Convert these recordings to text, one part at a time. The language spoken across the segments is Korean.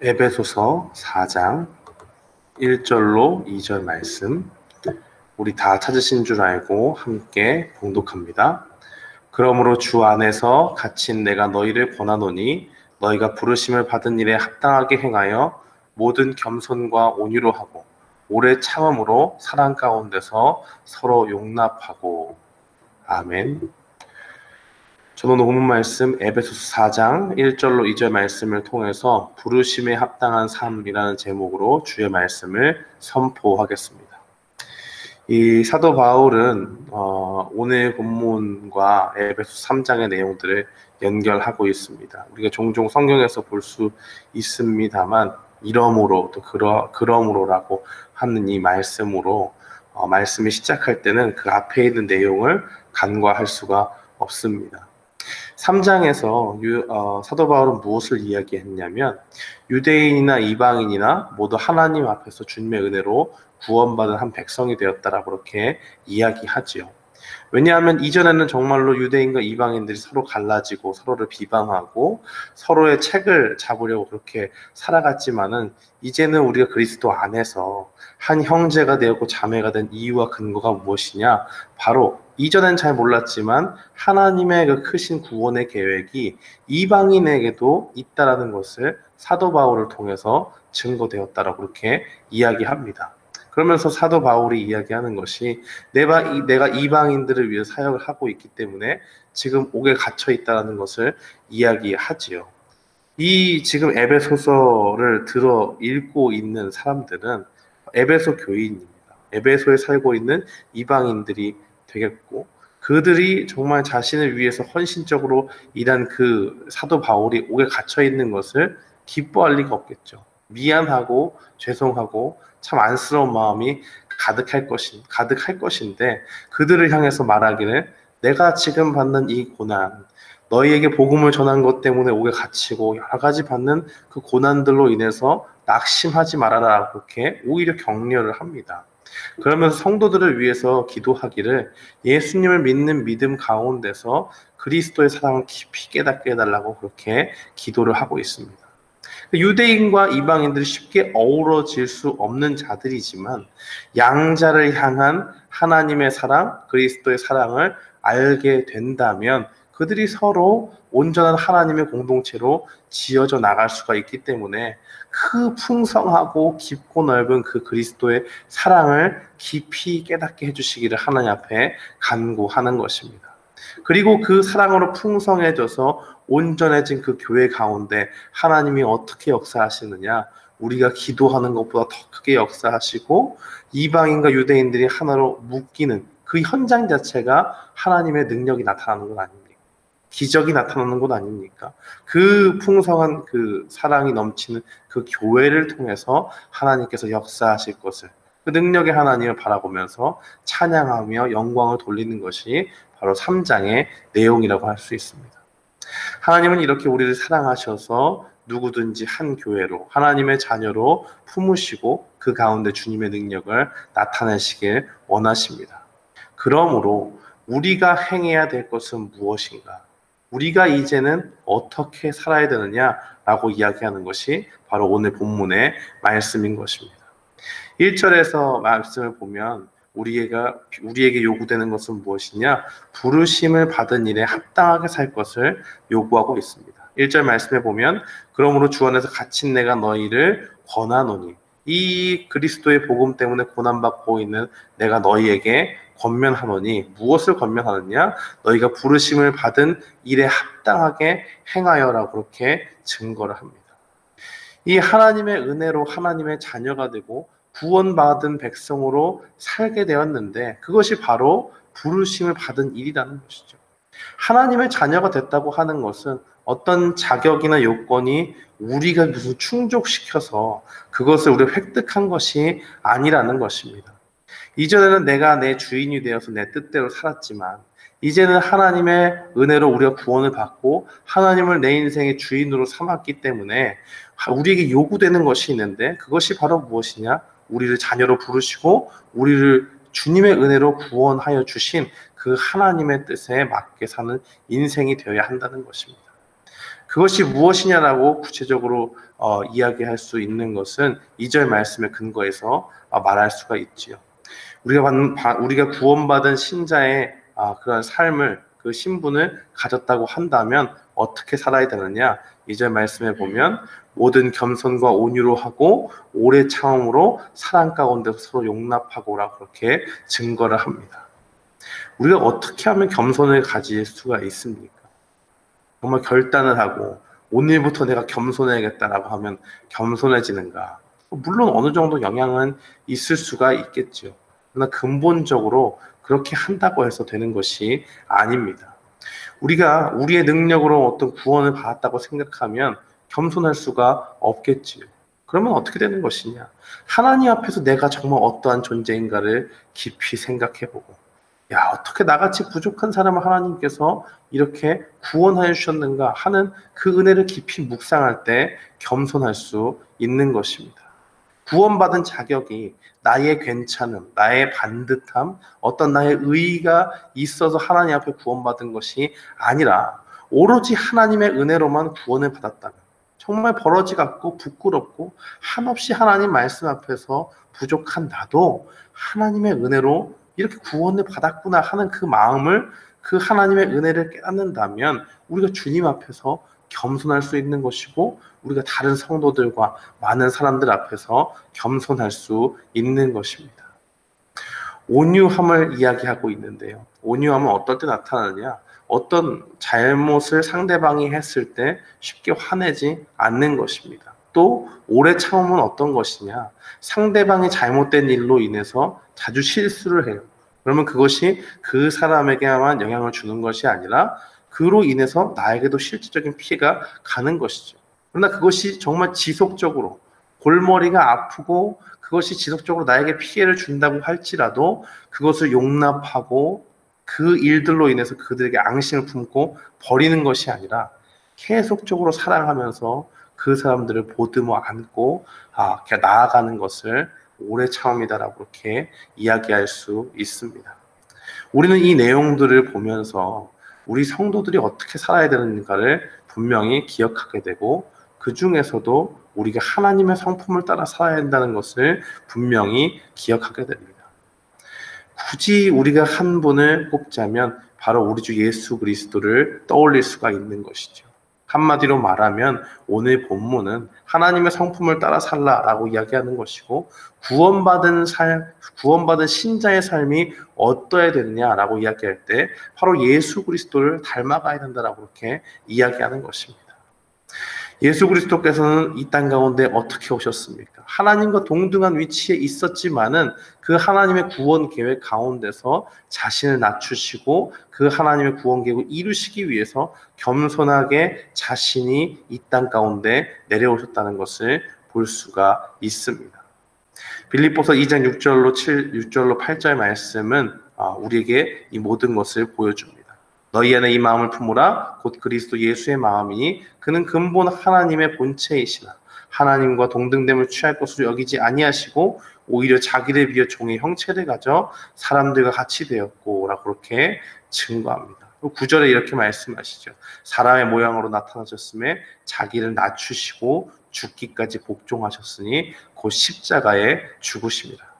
에베소서 4장 1절로 2절 말씀 우리 다 찾으신 줄 알고 함께 봉독합니다. 그러므로 주 안에서 갇힌 내가 너희를 권하노니 너희가 부르심을 받은 일에 합당하게 행하여 모든 겸손과 온유로 하고 오래 참음으로 사랑 가운데서 서로 용납하고 아멘. 저는 오늘 말씀 에베소서 4장 1절로 2절 말씀을 통해서 부르심에 합당한 삶이라는 제목으로 주의 말씀을 선포하겠습니다. 이 사도 바울은 어, 오늘 본문과 에베소 3장의 내용들을 연결하고 있습니다. 우리가 종종 성경에서 볼 수 있습니다만 이러므로 또 그러, 그러므로라고 하는 이 말씀으로 어, 말씀이 시작할 때는 그 앞에 있는 내용을 간과할 수가 없습니다. 3장에서 유, 어, 사도 바울은 무엇을 이야기했냐면 유대인이나 이방인이나 모두 하나님 앞에서 주님의 은혜로 구원받은 한 백성이 되었다라고 그렇게 이야기하지요. 왜냐하면 이전에는 정말로 유대인과 이방인들이 서로 갈라지고 서로를 비방하고 서로의 책을 잡으려고 그렇게 살아갔지만은 이제는 우리가 그리스도 안에서 한 형제가 되었고 자매가 된 이유와 근거가 무엇이냐? 바로 이전엔 잘 몰랐지만 하나님의 그 크신 구원의 계획이 이방인에게도 있다라는 것을 사도 바울을 통해서 증거되었다라고 그렇게 이야기합니다. 그러면서 사도 바울이 이야기하는 것이 내가, 내가 이방인들을 위해 사역을 하고 있기 때문에 지금 옥에 갇혀 있다는 것을 이야기하지요. 이 지금 에베소서를 들어 읽고 있는 사람들은 에베소 교인입니다. 에베소에 살고 있는 이방인들이 되겠고 그들이 정말 자신을 위해서 헌신적으로 일한 그 사도 바울이 옥에 갇혀 있는 것을 기뻐할 리가 없겠죠. 미안하고 죄송하고 참 안쓰러운 마음이 가득할 것인 가득할 것인데 그들을 향해서 말하기를 내가 지금 받는 이 고난 너희에게 복음을 전한 것 때문에 옥에 갇히고 여러 가지 받는 그 고난들로 인해서 낙심하지 말아라 그렇게 오히려 격려를 합니다. 그러면서 성도들을 위해서 기도하기를 예수님을 믿는 믿음 가운데서 그리스도의 사랑을 깊이 깨닫게 해달라고 그렇게 기도를 하고 있습니다. 유대인과 이방인들이 쉽게 어우러질 수 없는 자들이지만 양자를 향한 하나님의 사랑, 그리스도의 사랑을 알게 된다면 그들이 서로 온전한 하나님의 공동체로 지어져 나갈 수가 있기 때문에 그 풍성하고 깊고 넓은 그 그리스도의 사랑을 깊이 깨닫게 해주시기를 하나님 앞에 간구하는 것입니다. 그리고 그 사랑으로 풍성해져서 온전해진 그 교회 가운데 하나님이 어떻게 역사하시느냐? 우리가 기도하는 것보다 더 크게 역사하시고 이방인과 유대인들이 하나로 묶이는 그 현장 자체가 하나님의 능력이 나타나는 건 아닙니까? 기적이 나타나는 것 아닙니까? 그 풍성한 그 사랑이 넘치는 그 교회를 통해서 하나님께서 역사하실 것을 그 능력의 하나님을 바라보면서 찬양하며 영광을 돌리는 것이 바로 3장의 내용이라고 할 수 있습니다. 하나님은 이렇게 우리를 사랑하셔서 누구든지 한 교회로 하나님의 자녀로 품으시고 그 가운데 주님의 능력을 나타내시길 원하십니다. 그러므로 우리가 행해야 될 것은 무엇인가? 우리가 이제는 어떻게 살아야 되느냐라고 이야기하는 것이 바로 오늘 본문의 말씀인 것입니다. 1절에서 말씀을 보면 우리가 우리에게 요구되는 것은 무엇이냐? 부르심을 받은 일에 합당하게 살 것을 요구하고 있습니다. 1절 말씀에 보면 그러므로 주 안에서 갇힌 내가 너희를 권하노니 이 그리스도의 복음 때문에 고난 받고 있는 내가 너희에게 권면하노니 무엇을 권면하느냐? 너희가 부르심을 받은 일에 합당하게 행하여라고 그렇게 증거를 합니다. 이 하나님의 은혜로 하나님의 자녀가 되고 구원받은 백성으로 살게 되었는데 그것이 바로 부르심을 받은 일이라는 것이죠. 하나님의 자녀가 됐다고 하는 것은 어떤 자격이나 요건이 우리가 무슨 충족시켜서 그것을 우리가 획득한 것이 아니라는 것입니다. 이전에는 내가 내 주인이 되어서 내 뜻대로 살았지만 이제는 하나님의 은혜로 우리가 구원을 받고 하나님을 내 인생의 주인으로 삼았기 때문에 우리에게 요구되는 것이 있는데 그것이 바로 무엇이냐? 우리를 자녀로 부르시고 우리를 주님의 은혜로 구원하여 주신 그 하나님의 뜻에 맞게 사는 인생이 되어야 한다는 것입니다. 그것이 무엇이냐라고 구체적으로 어, 이야기할 수 있는 것은 2절 말씀의 근거에서 어, 말할 수가 있지요. 우리가 받는 우리가 구원받은 신자의 아, 그런 삶을 그 신분을 가졌다고 한다면 어떻게 살아야 되느냐? 2절 말씀에 보면 모든 겸손과 온유로 하고 오래 참음으로 사랑 가운데 서로 용납하고라 그렇게 증거를 합니다. 우리가 어떻게 하면 겸손을 가질 수가 있습니까? 정말 결단을 하고 오늘부터 내가 겸손해야겠다라고 하면 겸손해지는가? 물론 어느 정도 영향은 있을 수가 있겠죠. 그러나 근본적으로 그렇게 한다고 해서 되는 것이 아닙니다. 우리가 우리의 능력으로 어떤 구원을 받았다고 생각하면 겸손할 수가 없겠지요. 그러면 어떻게 되는 것이냐? 하나님 앞에서 내가 정말 어떠한 존재인가를 깊이 생각해 보고, 야, 어떻게 나같이 부족한 사람을 하나님께서 이렇게 구원하여 주셨는가 하는 그 은혜를 깊이 묵상할 때 겸손할 수 있는 것입니다. 구원받은 자격이 나의 괜찮음, 나의 반듯함, 어떤 나의 의의가 있어서 하나님 앞에 구원받은 것이 아니라 오로지 하나님의 은혜로만 구원을 받았다면 정말 버러지 같고 부끄럽고 한없이 하나님 말씀 앞에서 부족한 나도 하나님의 은혜로 이렇게 구원을 받았구나 하는 그 마음을 그 하나님의 은혜를 깨닫는다면 우리가 주님 앞에서 겸손할 수 있는 것이고 우리가 다른 성도들과 많은 사람들 앞에서 겸손할 수 있는 것입니다. 온유함을 이야기하고 있는데요. 온유함은 어떨 때 나타나느냐? 어떤 잘못을 상대방이 했을 때 쉽게 화내지 않는 것입니다. 또 오래 참음은 어떤 것이냐? 상대방이 잘못된 일로 인해서 자주 실수를 해요. 그러면 그것이 그 사람에게만 영향을 주는 것이 아니라 그로 인해서 나에게도 실질적인 피해가 가는 것이죠. 그러나 그것이 정말 지속적으로 골머리가 아프고 그것이 지속적으로 나에게 피해를 준다고 할지라도 그것을 용납하고 그 일들로 인해서 그들에게 앙심을 품고 버리는 것이 아니라 계속적으로 사랑하면서 그 사람들을 보듬어 안고 아, 나아가는 것을 오래 참음이다라고 그렇게 이야기할 수 있습니다. 우리는 이 내용들을 보면서 우리 성도들이 어떻게 살아야 되는가를 분명히 기억하게 되고 그 중에서도 우리가 하나님의 성품을 따라 살아야 한다는 것을 분명히 기억하게 됩니다. 굳이 우리가 한 분을 꼽자면 바로 우리 주 예수 그리스도를 떠올릴 수가 있는 것이죠. 한마디로 말하면 오늘 본문은 하나님의 성품을 따라 살라라고 이야기하는 것이고 구원받은 삶, 구원받은 신자의 삶이 어떠해야 되느냐라고 이야기할 때 바로 예수 그리스도를 닮아가야 된다라고 이렇게 이야기하는 것입니다. 예수 그리스도께서는 이 땅 가운데 어떻게 오셨습니까? 하나님과 동등한 위치에 있었지만은 그 하나님의 구원 계획 가운데서 자신을 낮추시고 그 하나님의 구원 계획을 이루시기 위해서 겸손하게 자신이 이 땅 가운데 내려오셨다는 것을 볼 수가 있습니다. 빌립보서 2장 6절로 7, 6절로 8절 말씀은 아, 우리에게 이 모든 것을 보여줍니다. 너희 안에 이 마음을 품으라 곧 그리스도 예수의 마음이니 그는 근본 하나님의 본체이시나 하나님과 동등됨을 취할 것으로 여기지 아니하시고 오히려 자기를 비어 종의 형체를 가져 사람들과 같이 되었고라고 그렇게 증거합니다. 구절에 이렇게 말씀하시죠. 사람의 모양으로 나타나셨음에 자기를 낮추시고 죽기까지 복종하셨으니 곧 십자가에 죽으십니다.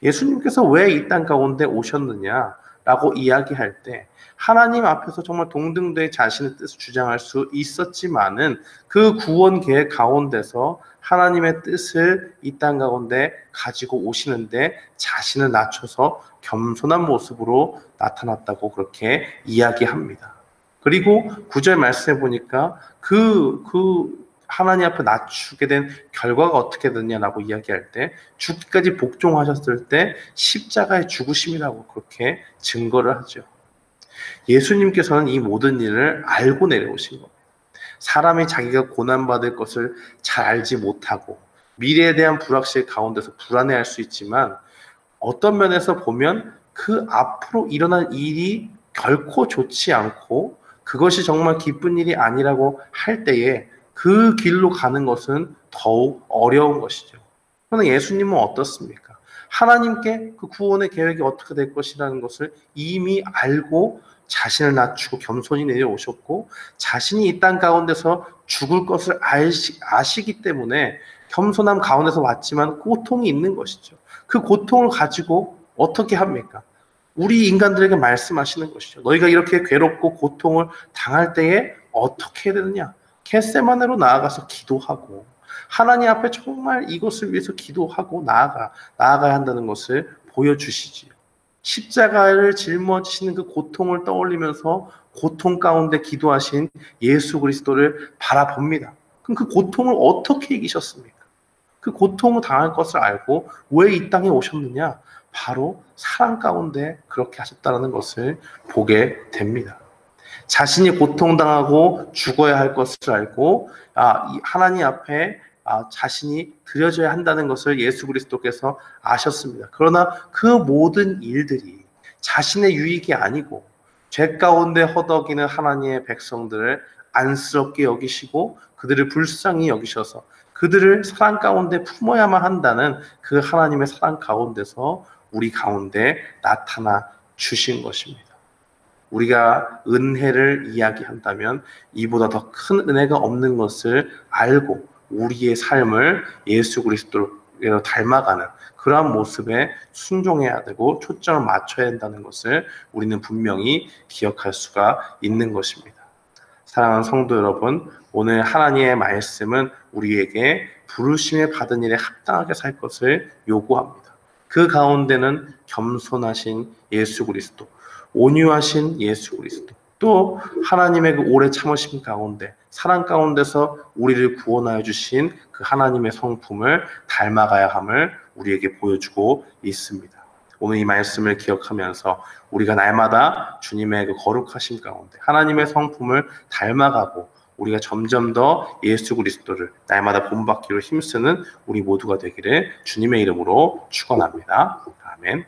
예수님께서 왜 이 땅 가운데 오셨느냐 라고 이야기할 때 하나님 앞에서 정말 동등되 자신의 뜻을 주장할 수 있었지만은 그 구원 계획 가운데서 하나님의 뜻을 이 땅 가운데 가지고 오시는데 자신을 낮춰서 겸손한 모습으로 나타났다고 그렇게 이야기합니다. 그리고 구절 말씀해 보니까 그, 그 하나님 앞에 낮추게 된 결과가 어떻게 됐냐라고 이야기할 때 죽기까지 복종하셨을 때 십자가의 죽으심이라고 그렇게 증거를 하죠. 예수님께서는 이 모든 일을 알고 내려오신 겁니다. 사람이 자기가 고난받을 것을 잘 알지 못하고 미래에 대한 불확실 가운데서 불안해할 수 있지만 어떤 면에서 보면 그 앞으로 일어날 일이 결코 좋지 않고 그것이 정말 기쁜 일이 아니라고 할 때에 그 길로 가는 것은 더욱 어려운 것이죠. 그러나 예수님은 어떻습니까? 하나님께 그 구원의 계획이 어떻게 될 것이라는 것을 이미 알고 자신을 낮추고 겸손히 내려오셨고 자신이 이 땅 가운데서 죽을 것을 아시, 아시기 때문에 겸손함 가운데서 왔지만 고통이 있는 것이죠. 그 고통을 가지고 어떻게 합니까? 우리 인간들에게 말씀하시는 것이죠. 너희가 이렇게 괴롭고 고통을 당할 때에 어떻게 해야 되느냐? 겟세만으로 나아가서 기도하고 하나님 앞에 정말 이것을 위해서 기도하고 나아가 나아가야 한다는 것을 보여주시지요. 십자가를 짊어지시는 그 고통을 떠올리면서 고통 가운데 기도하신 예수 그리스도를 바라봅니다. 그럼 그 고통을 어떻게 이기셨습니까? 그 고통을 당할 것을 알고 왜 이 땅에 오셨느냐? 바로 사랑 가운데 그렇게 하셨다는 것을 보게 됩니다. 자신이 고통당하고 죽어야 할 것을 알고 아, 하나님 앞에 아, 자신이 드려져야 한다는 것을 예수 그리스도께서 아셨습니다. 그러나 그 모든 일들이 자신의 유익이 아니고 죄 가운데 허덕이는 하나님의 백성들을 안쓰럽게 여기시고 그들을 불쌍히 여기셔서 그들을 사랑 가운데 품어야만 한다는 그 하나님의 사랑 가운데서 우리 가운데 나타나 주신 것입니다. 우리가 은혜를 이야기한다면 이보다 더 큰 은혜가 없는 것을 알고 우리의 삶을 예수 그리스도로 닮아가는 그러한 모습에 순종해야 되고 초점을 맞춰야 한다는 것을 우리는 분명히 기억할 수가 있는 것입니다. 사랑하는 성도 여러분, 오늘 하나님의 말씀은 우리에게 부르심에 받은 일에 합당하게 살 것을 요구합니다. 그 가운데는 겸손하신 예수 그리스도, 온유하신 예수 그리스도, 또 하나님의 그 오래 참으심 가운데 사랑 가운데서 우리를 구원하여 주신 그 하나님의 성품을 닮아가야 함을 우리에게 보여주고 있습니다. 오늘 이 말씀을 기억하면서 우리가 날마다 주님의 그 거룩하심 가운데 하나님의 성품을 닮아가고 우리가 점점 더 예수 그리스도를 날마다 본받기로 힘쓰는 우리 모두가 되기를 주님의 이름으로 축원합니다. 아멘.